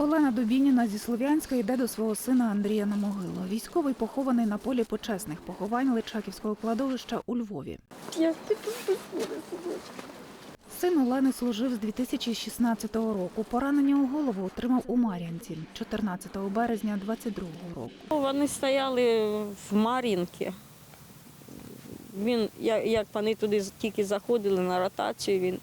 Олена Дубініна зі Слов'янська йде до свого сина Андрія на могилу. Військовий похований на полі почесних поховань Личаківського кладовища у Львові. Синочка? Син Олени служив з 2016 року. Поранення у голову отримав у Мар'янці 14 березня 22 року. Вони стояли в Мар'їнці. Він, як вони туди тільки заходили на ротацію, він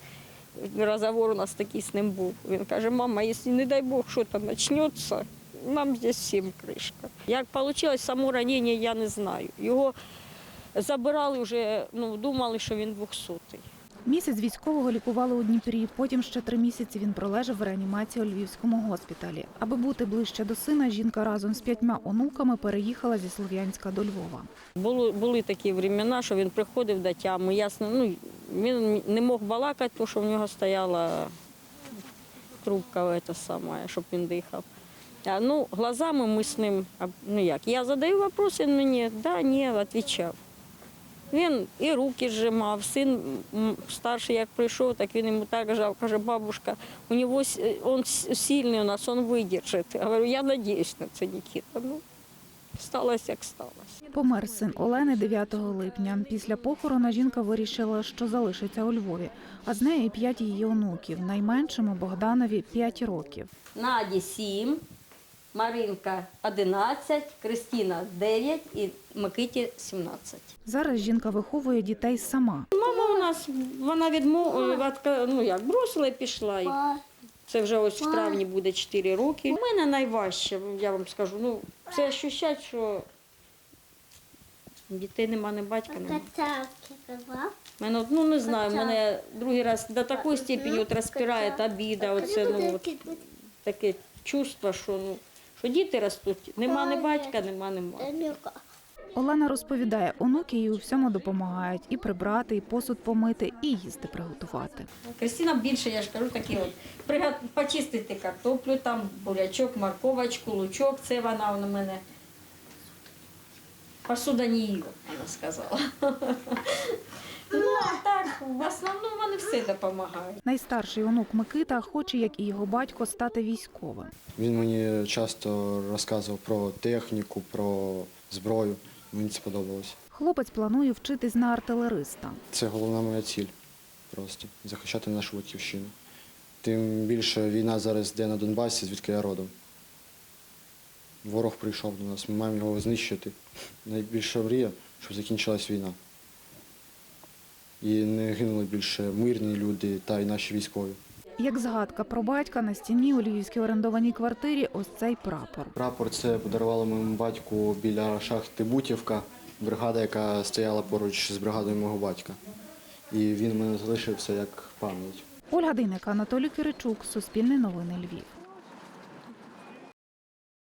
розговор у нас такий з ним був. Він каже, мама, якщо не дай Бог, що там почнеться, нам здесь всім кришка. Як вийшло само ранення, я не знаю. Його забирали вже, ну, думали, що він 200-й. Місяць військового лікували у Дніпрі. Потім ще три місяці він пролежав в реанімації у Львівському госпіталі. Аби бути ближче до сина, жінка разом з п'ятьма онуками переїхала зі Слов'янська до Львова. Були, були такі времена, що він приходив до тями. Ясно, ну, він не мог балакати, тому що в нього стояла трубка, це саме, щоб він дихав. А, ну, глазами ми з ним, ну як, я задаю вопрос, він мені, да, ні, відповідав. Він і руки зжимав, син старший як прийшов, так він йому так жав, каже, бабушка, у нього с- сильний у нас, он видержить. Я говорю, я надіюсь на це, Нікіта. Ну, сталося, як сталося. Помер син Олени 9 липня. Після похорону жінка вирішила, що залишиться у Львові, а з нею і п'ять її онуків. Найменшому Богданові 5 років. Наді 7, Маринка 11, Кристина 9 і Микиті 17. Зараз жінка виховує дітей сама. Мама у нас, вона відмов... ну як, бросила і пішла. Це вже ось в травні буде 4 роки. У мене найважче, я вам скажу, ну, це ощущати, що дітей нема, не батька нема. Мене, ну не знаю, мене другий раз до такої степені от розпирає обіда, оце, ну, от, таке чувство, що, ну, що діти ростуть, нема не батька, нема нема. Олена розповідає, онуки їй у всьому допомагають і прибрати, і посуд помити, і їсти приготувати. Кристина більше, я ж кажу, такі от прига- почистити картоплю, там бурячок, морковочку, лучок, це вона у мене. Посуда не її, вона сказала. Ну, так, в основному вони все допомагають. Найстарший онук Микита хоче, як і його батько, стати військовим. Він мені часто розказував про техніку, про зброю. Мені це подобалося. Хлопець планує вчитись на артилериста. Це головна моя ціль просто захищати нашу батьківщину. Тим більше війна зараз йде на Донбасі, звідки я родом. Ворог прийшов до нас, ми маємо його знищити. Найбільша мрія, щоб закінчилась війна. І не гинули більше мирні люди та й наші військові. Як згадка про батька на стіні у львівській орендованій квартирі ось цей прапор. Прапор це подарували моєму батьку біля шахти Бутівка, бригада, яка стояла поруч з бригадою мого батька. І він мене залишився як пам'ять. Ольга Дейнека, Анатолій Киричук, Суспільне новини Львів.